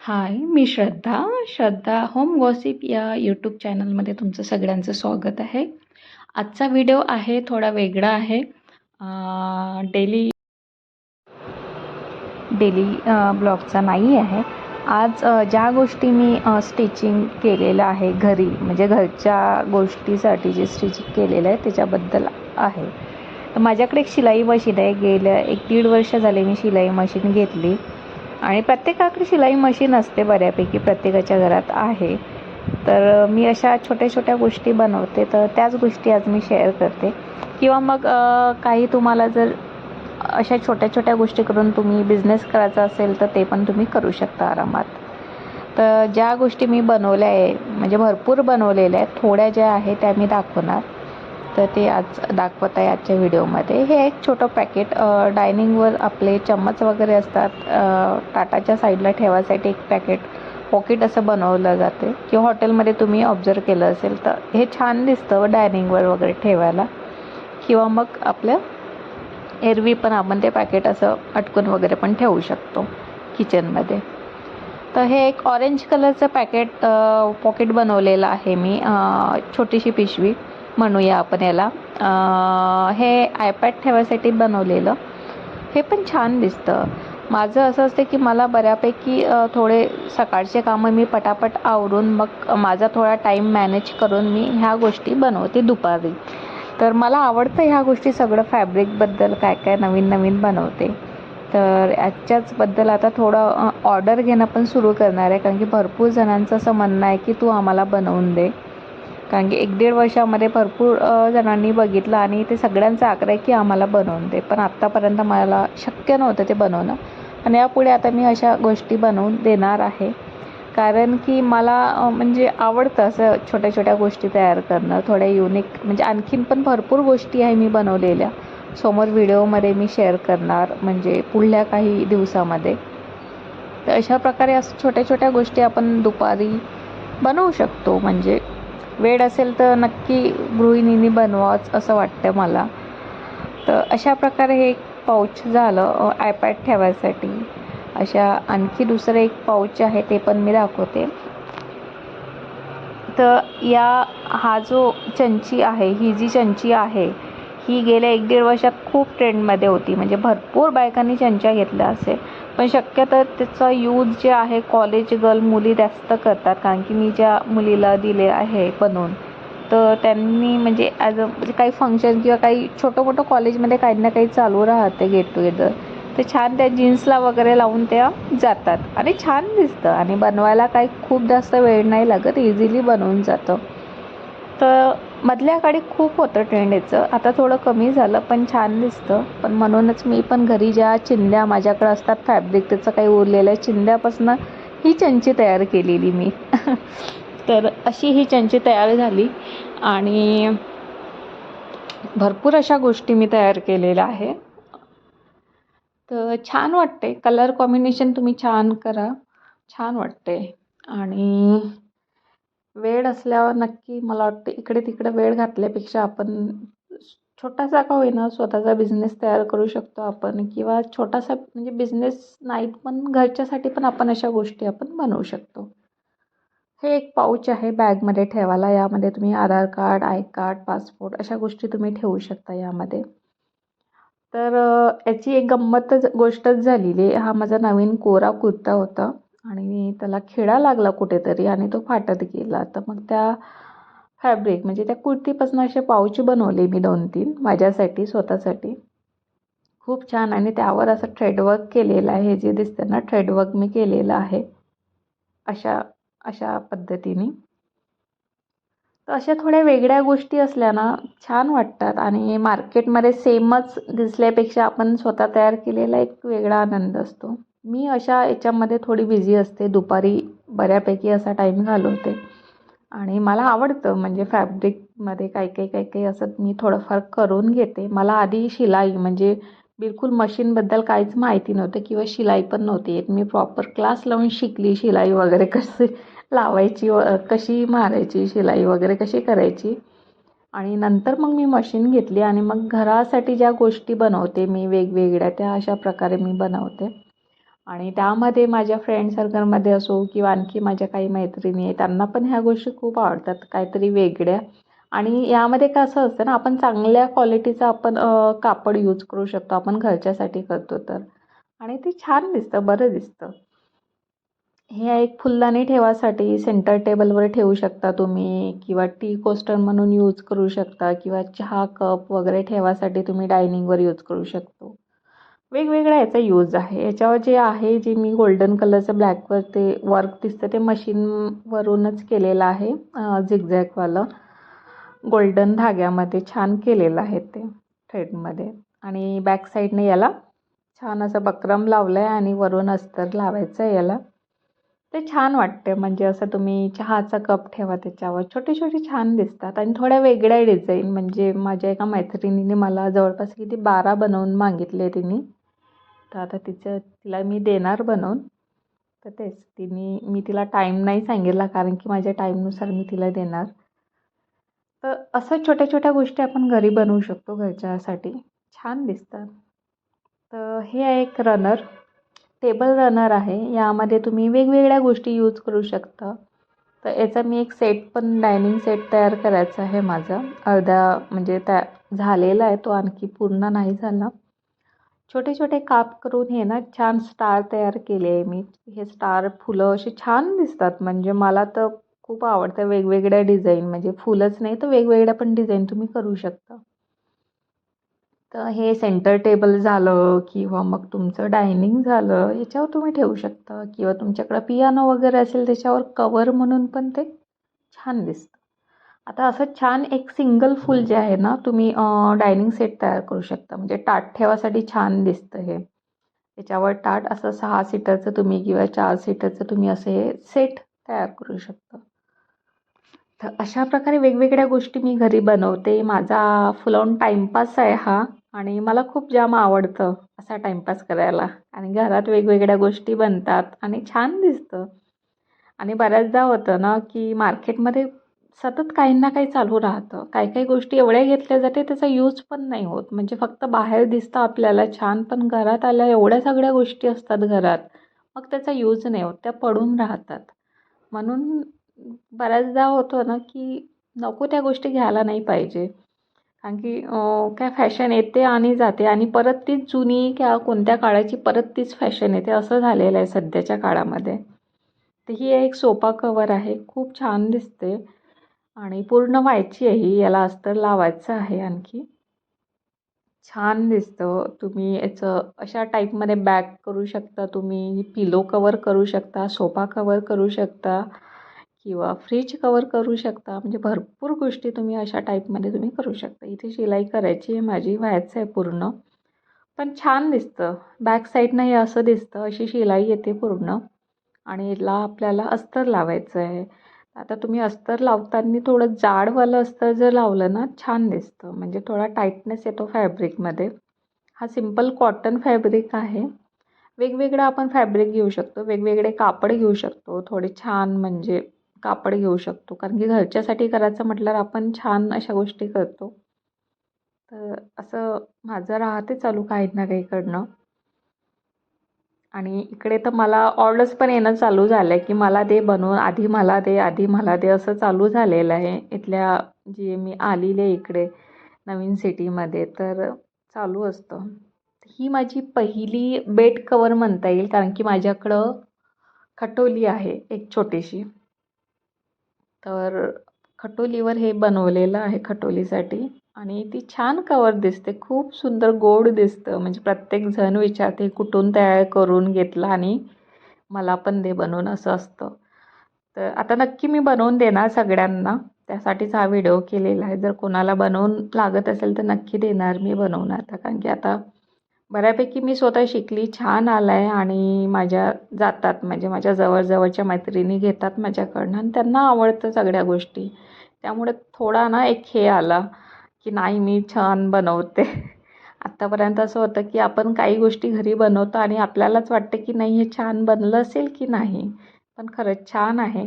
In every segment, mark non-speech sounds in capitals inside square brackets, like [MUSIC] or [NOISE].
हाय मी Shraddha. Shraddha home gossip या YouTube चॅनलमध्ये तुमचं सगळ्यांचं स्वागत आहे. आजचा व्हिडिओ आहे थोडा वेगळा आहे. डेली डेली ब्लॉगचा नाही आहे. आज ज्या गोष्टी मी स्टिचिंग केलेलं आहे घरी म्हणजे घरच्या गोष्टीसाठी जे स्टिचिंग केलेलं आहे त्याच्याबद्दल आहे. तर माझ्याकडे एक शिलाई मशीन आहे. गेल्या एक दीड वर्ष झाले मी शिलाई मशीन घेतली. आणि प्रत्येकाकडे शिलाई मशीन असते बऱ्यापैकी प्रत्येकाच्या घरात आहे. तर मी अशा छोट्या छोट्या गोष्टी बनवते. तर त्याच गोष्टी आज मी शेअर करते. किंवा मग काही तुम्हाला जर अशा छोट्या छोट्या गोष्टी करून तुम्ही बिझनेस करायचा असेल तर ते पण तुम्ही करू शकता आरामात. तर ज्या गोष्टी मी बनवल्या आहे म्हणजे भरपूर बनवलेल्या आहेत थोड्या ज्या आहेत त्या मी दाखवणार. तर ते आज दाखवत आहे आजच्या व्हिडिओमध्ये. हे एक छोटं पॅकेट डायनिंगवर आपले चम्मच वगैरे असतात. टाटाच्या ताटाच्या साईडला ठेवायसाठी एक पॅकेट पॉकेट असं बनवलं जाते. किंवा हॉटेलमध्ये तुम्ही ऑब्झर्व केलं असेल तर हे छान दिसतं डायनिंगवर वगैरे ठेवायला. किंवा मग आपलं एरवी पण आपण ते पॅकेट असं अटकून वगैरे पण ठेवू शकतो किचनमध्ये तर हे एक ऑरेंज कलरचं पॅकेट पॉकेट बनवलेलं आहे मी. छोटीशी पिशवी. म्हणूया आपण याला. हे आयपॅड ठेवायसाठी बनवलेलं. हे पण छान दिसतं. माझं असं असतं की मला बऱ्यापैकी थोडे सकाळचे कामं मी पटापट आवरून मग माझा थोडा टाईम मॅनेज करून मी ह्या गोष्टी बनवते दुपारी. तर मला आवडतं ह्या गोष्टी सगळं फॅब्रिकबद्दल काय काय नवीन नवीन बनवते. तर याच्याचबद्दल आता थोडं ऑर्डर घेणं पण सुरू करणार आहे कारण की भरपूर जणांचं असं म्हणणं आहे की तू आम्हाला बनवून दे. कारण की एक दीड वर्षामध्ये भरपूर जणांनी बघितलं आणि ते सगळ्यांचा आग्रह आहे की आम्हाला बनवून दे. पण आत्तापर्यंत मला शक्य नव्हतं ते बनवणं. आणि यापुढे आता मी अशा गोष्टी बनवून देणार आहे. कारण की मला म्हणजे आवडतं असं छोट्या छोट्या गोष्टी तयार करणं. थोड्या युनिक म्हणजे आणखीन पण भरपूर गोष्टी आहे मी बनवलेल्या. समोर व्हिडिओमध्ये मी शेअर करणार म्हणजे पुढल्या काही दिवसामध्ये. तर अशा प्रकारे असं छोट्या छोट्या गोष्टी आपण दुपारी बनवू शकतो. म्हणजे वेळ असेल तर नक्की गृहिणींनी बनवावंच असं वाटतं मला. तर अशा प्रकारे हे एक पाऊच झालं आयपॅड ठेवायसाठी. अशा आणखी दुसरं एक पाऊच आहे ते पण मी दाखवते. तर या हा जो चंची आहे ही जी चंची आहे ही गेल्या एक दीड वर्षात खूप ट्रेंडमध्ये होती. म्हणजे भरपूर बायकांनी चंचा घेतल्या असेल. पण शक्यतो त्याचा यूज जे आहे कॉलेज गर्ल मुली जास्त करतात. कारण की मी ज्या मुलीला दिले आहे बनवून तर त्यांनी म्हणजे ॲज अ म्हणजे काही फंक्शन किंवा काही छोटं मोठं कॉलेजमध्ये काही ना काही चालू राहते गेट टुगेदर तर छान त्या जीन्सला वगैरे लावून त्या जातात. आणि छान दिसतं. आणि बनवायला काही खूप जास्त वेळ नाही लागत. इझिली बनवून जातं. तर मधल्या काळी खूप होतं ट्रेंड याचं आता थोडं कमी झालं पण छान दिसतं. पण म्हणूनच मी पण घरी ज्या चिंध्या माझ्याकडे असतात फॅब्रिक त्याचं काही उरलेलं आहे चिंध्यापासून ही चंची तयार केलेली मी. [LAUGHS] तर अशी ही चंची तयार झाली आणि भरपूर अशा गोष्टी मी तयार केलेल्या आहे. तर छान वाटते कलर कॉम्बिनेशन तुम्ही छान करा. छान वाटते आणि वेळ असल्यावर नक्की मला वाटते इकडे तिकडे वेळ घातल्यापेक्षा आपण छोटासा का होईना स्वतःचा बिझनेस तयार करू शकतो आपण किंवा छोटासा म्हणजे बिझनेस नाहीत पण घरच्यासाठी पण आपण अशा गोष्टी आपण बनवू शकतो. हे एक पाऊच आहे बॅगमध्ये ठेवायला. यामध्ये तुम्ही Aadhaar card I card passport अशा गोष्टी तुम्ही ठेवू शकता यामध्ये. तर याची एक गंमतच गोष्टच झालेली आहे. हा माझा नवीन कोरा कुर्ता होता. आणि त्याला खिळा लागला कुठेतरी आणि तो फाटत गेला. तर मग त्या फॅब्रिक म्हणजे त्या कुर्तीपासून असे पाऊच बनवले मी दोन तीन माझ्यासाठी स्वतःसाठी. खूप छान आणि त्यावर असं थ्रेडवर्क केलेलं आहे जे दिसतं ना थ्रेडवर्क मी केलेलं आहे. अशा अशा पद्धतीने. तर अशा थोड्या वेगळ्या गोष्टी असल्या ना छान वाटतात आणि मार्केटमध्ये सेमच दिसल्यापेक्षा आपण स्वतः तयार केलेला एक वेगळा आनंद असतो. मी अशा याच्यामध्ये थोडी बिझी असते. दुपारी बऱ्यापैकी असा टाईम घालवते. आणि मला आवडतं म्हणजे फॅब्रिकमध्ये काही काही काही काही असं मी थोडंफार करून घेते. मला आधी शिलाई म्हणजे बिलकुल मशीनबद्दल काहीच माहिती नव्हतं किंवा शिलाई पण नव्हती येत. मी प्रॉपर क्लास लावून शिकली शिलाई वगैरे [LAUGHS] कशी लावायची व कशी मारायची शिलाई वगैरे कशी करायची. आणि नंतर मग मी मशीन घेतली आणि मग घरासाठी ज्या गोष्टी बनवते मी वेगवेगळ्या त्या अशा प्रकारे मी बनवते. आणि त्यामध्ये माझ्या फ्रेंड सर्कलमध्ये असो किंवा आणखी माझ्या काही मैत्रिणी आहे त्यांना पण ह्या गोष्टी खूप आवडतात काहीतरी वेगळ्या. आणि यामध्ये कसं असतं ना आपण चांगल्या क्वालिटीचं आपण कापड यूज करू शकतो आपण घरच्यासाठी करतो तर. आणि ते छान दिसतं बरं दिसतं. हे एक फुलदाणी ठेवासाठी सेंटर टेबलवर ठेवू शकता तुम्ही किंवा टी कोस्टर म्हणून यूज करू शकता किंवा चहा कप वगैरे ठेवासाठी तुम्ही डायनिंगवर यूज करू शकतो. वेगवेगळ्या याचा यूज आहे. याच्यावर जे आहे जे मी गोल्डन कलरचं ब्लॅकवर ते वर्क दिसतं ते मशीनवरूनच केलेलं आहे झिगझॅकवालं गोल्डन धाग्यामध्ये छान केलेलं आहे ते थ्रेडमध्ये आणि बॅक साईडने याला छान असं बक्रम लावलं आहे आणि वरून अस्तर लावायचं आहे याला. ते छान वाटते म्हणजे असं तुम्ही चहाचा कप ठेवा त्याच्यावर. छोटे छोटे छान दिसतात. आणि थोड्या वेगळ्या डिझाईन म्हणजे माझ्या एका मैत्रिणीने मला जवळपास किती बारा बनवून मागितले तिने. तर आता तिचं तिला मी देणार बनवून. तर तेच तिने मी तिला टाईम नाही सांगितला कारण की माझ्या टाईमनुसार मी तिला देणार. तर असं छोट्या छोट्या गोष्टी आपण घरी बनवू शकतो घरच्यासाठी. छान दिसतात. तर हे आहे एक रनर टेबल रनर आहे. यामध्ये तुम्ही वेगवेगळ्या गोष्टी यूज करू शकता. तर याचा मी एक सेट पण डायनिंग सेट तयार करायचा आहे माझा. अर्धा म्हणजे त्या झालेला आहे तो आणखी पूर्ण नाही झाला. छोटे छोटे काप करून हे ना छान स्टार तयार केले आहे मी. हे स्टार फुलं अशी छान दिसतात. म्हणजे मला तर खूप आवडतं वेगवेगळ्या डिझाईन. म्हणजे फुलंच नाही तर वेगवेगळ्या पण डिझाईन तुम्ही करू शकता. तर हे सेंटर टेबल झालं किंवा मग तुमचं डायनिंग झालं याच्यावर तुम्ही ठेवू शकता. किंवा तुमच्याकडं पियानो वगैरे असेल त्याच्यावर कवर म्हणून पण ते छान दिसतं. आता असं छान एक सिंगल फूल जे आहे ना तुम्ही डायनिंग सेट तयार करू शकता. म्हणजे ताट ठेवासाठी छान दिसतं हे. त्याच्यावर ताट असं सहा सीटरचं तुम्ही किंवा चार सीटरचं तुम्ही असं हे सेट तयार करू शकता. तर अशा प्रकारे वेगवेगळ्या गोष्टी मी घरी बनवते. माझा फुल ऑन टाईमपास आहे हा आणि मला खूप जाम आवडतं असा टाईमपास करायला. आणि घरात वेगवेगळ्या गोष्टी बनतात आणि छान दिसतं. आणि बऱ्याचदा होतं ना की मार्केटमध्ये सतत काही ना काही चालू राहतं. काही काही गोष्टी एवढ्या घेतल्या जाते त्याचा यूज पण नाही होत. म्हणजे फक्त बाहेर दिसतं आपल्याला छान पण घरात आल्या एवढ्या सगळ्या गोष्टी असतात घरात. मग त्याचा यूज नाही होत. त्या पडून राहतात. म्हणून बऱ्याचदा होतो ना की नको त्या गोष्टी घ्यायला नाही पाहिजे. कारण की काय फॅशन येते आणि जाते. आणि परत तीच जुनी किंवा कोणत्या काळाची परत तीच फॅशन येते. असं झालेलं आहे सध्याच्या काळामध्ये. तर ही एक सोपा कवर आहे. खूप छान दिसते. आणि पूर्ण व्हायची आहे ही याला अस्तर लावायचं आहे आणखी. छान दिसतं. तुम्ही याचं अशा टाईपमध्ये बॅग करू शकता तुम्ही पिलो कवर करू शकता सोफा कवर करू शकता किंवा फ्रीज कवर करू शकता. म्हणजे भरपूर गोष्टी तुम्ही अशा टाईपमध्ये तुम्ही करू शकता. इथे शिलाई करायची आहे माझी व्हायचं आहे पूर्ण. पण छान दिसतं. बॅक साईडनं हे असं दिसतं अशी शिलाई येते पूर्ण. आणि याला आपल्याला अस्तर लावायचं आहे. आता तुम्ही अस्तर लावताना थोडं जाडवालं अस्तर जर लावलं ना छान दिसतं. म्हणजे थोडा टाईटनेस येतो फॅब्रिकमध्ये हा सिंपल कॉटन फॅब्रिक आहे. वेगवेगळं आपण फॅब्रिक घेऊ शकतो. वेगवेगळे कापड घेऊ शकतो. थोडे छान म्हणजे कापड घेऊ शकतो. कारण की घरच्यासाठी करायचं म्हटल्यावर आपण छान अशा गोष्टी करतो. तर असं माझं राहते चालू काही ना काहीकडनं. आणि इकडे तर मला ऑर्डर्स पण येणं चालू झालं आहे की मला दे बनवून आधी मला दे आधी मला दे असं चालू झालेलं आहे. इथल्या जे मी आलेले इकडे नवीन सिटीमध्ये तर चालू असतं. ही माझी पहिली बेड कवर म्हणता येईल कारण की माझ्याकडं खटोली आहे एक छोटीशी. तर खटोलीवर हे बनवलेलं आहे खटोलीसाठी. आणि ती छान कवर दिसते. खूप सुंदर गोड दिसतं. म्हणजे प्रत्येकजण विचारते कुठून तयार करून घेतला आणि मला पण दे बनवून असं असतं. तर आता नक्की मी बनवून देणार सगळ्यांना. त्यासाठीच हा व्हिडिओ केलेला आहे. जर कोणाला बनवून लागत असेल तर नक्की देणार मी बनवून आता. कारण की आता बऱ्यापैकी मी स्वतः शिकली छान आला आहे आणि माझ्या जातात म्हणजे माझ्या जवळजवळच्या मैत्रिणी घेतात माझ्याकडनं आणि त्यांना आवडतं सगळ्या गोष्टी. त्यामुळे थोडा ना एक हे आला. की नाही मी छान बनवते. [LAUGHS] आत्तापर्यंत असं होतं की आपण काही गोष्टी घरी बनवतो आणि आपल्यालाच वाटतं की नाही हे छान बनलं असेल की नाही. पण खरंच छान आहे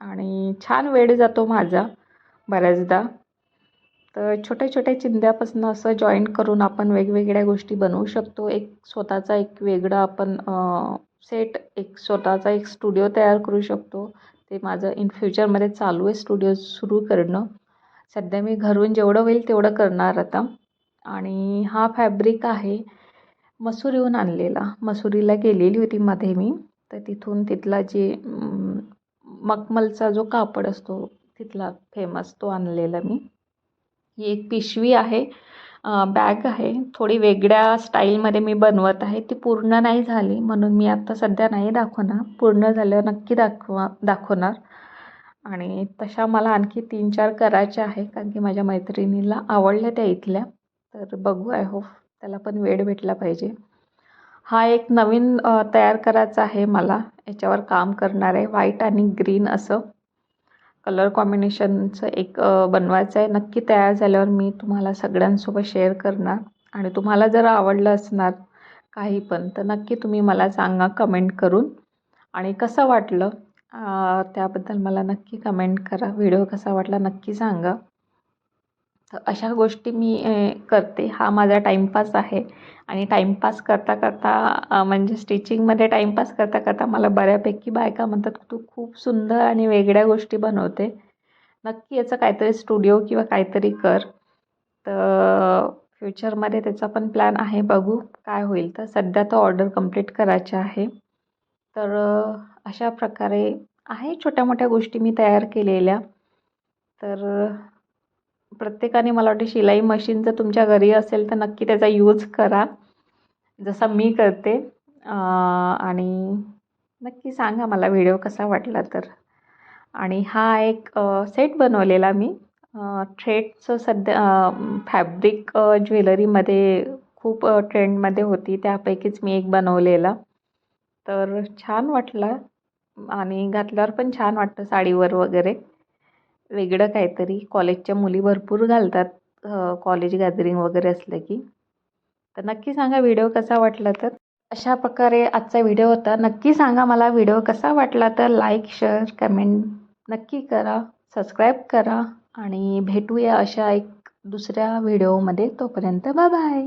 आणि छान वेळ जातो माझा बऱ्याचदा. तर छोट्या छोट्या चिंध्यापासून असं जॉईंट करून आपण वेगवेगळ्या गोष्टी बनवू शकतो. एक स्वतःचा एक वेगळं आपण सेट एक स्वतःचा एक स्टुडिओ तयार करू शकतो. ते माझं इन फ्युचरमध्ये चालू आहे स्टुडिओ सुरू करणं. सध्या मी घरून जेवढं होईल तेवढं करणार आता. आणि हा फॅब्रिक आहे मसुरीहून आणलेला. मसुरीला गेलेली होती मध्ये मी. तर तिथून तिथला जे मखमलचा जो कापड असतो तिथला फेमस तो आणलेला मी. ही एक पिशवी आहे बॅग आहे. थोडी वेगळ्या स्टाईलमध्ये मी बनवत आहे. ती पूर्ण नाही झाली. म्हणून मी आत्ता सध्या नाही दाखवणार. पूर्ण झाल्यावर नक्की दाखवा दाखवणार. आणि तशा मला आणखी तीन चार करायच्या आहे कारण की माझ्या मैत्रिणीला आवडल्या त्या इथल्या. तर बघू आय होप त्याला पण वेळ भेटला पाहिजे. हा एक नवीन तयार करायचा आहे मला. याच्यावर काम करणार आहे. व्हाईट आणि ग्रीन असं. कलर कॉम्बिनेशनचं एक बनवायचं आहे. नक्की तयार झाल्यावर मी तुम्हाला सगळ्यांसोबत शेअर करणार. आणि तुम्हाला जर आवडलं असणार काही पण तर नक्की तुम्ही मला सांगा कमेंट करून. आणि कसं वाटलं? त्याबद्दल मला नक्की कमेंट करा. व्हिडिओ कसा वाटला नक्की सांगा. तर अशा गोष्टी मी करते. हा माझा टाईमपास आहे. आणि टाईमपास करता करता म्हणजे स्टिचिंगमध्ये टाईमपास करता करता मला बऱ्यापैकी बायका म्हणतात तू खूप सुंदर आणि वेगळ्या गोष्टी बनवते. नक्की याचं काहीतरी स्टुडिओ किंवा काहीतरी कर. तर फ्युचरमध्ये त्याचा पण प्लॅन आहे. बघू काय होईल. तर सध्या तर ऑर्डर कंप्लीट करायची आहे. तर अशा प्रकारे आहे छोट्या मोठ्या गोष्टी मी तयार केलेल्या. तर प्रत्येकाने मला वाटते शिलाई मशीन जर तुमच्या घरी असेल तर नक्की त्याचा यूज करा. जसा मी करते. आणि नक्की सांगा मला व्हिडिओ कसा वाटला तर. आणि हा एक सेट बनवलेला मी. थ्रेडचं सध्या फॅब्रिक ज्वेलरीमध्ये खूप ट्रेंडमध्ये होती. त्यापैकीच मी एक बनवलेला. तर छान वाटला. आणि घातल्यावर पण छान वाटतं साडीवर वगैरे. वेगळं काहीतरी. कॉलेजच्या मुली भरपूर घालतात कॉलेज गॅदरिंग वगैरे असलं की. तर नक्की सांगा व्हिडिओ कसा वाटला तर. अशा प्रकारे आजचा व्हिडिओ होता. नक्की सांगा मला व्हिडिओ कसा वाटला तर. लाईक शेअर कमेंट नक्की करा. सबस्क्राईब करा. आणि भेटूया अशा एक दुसऱ्या व्हिडिओमध्ये तोपर्यंत बाय बाय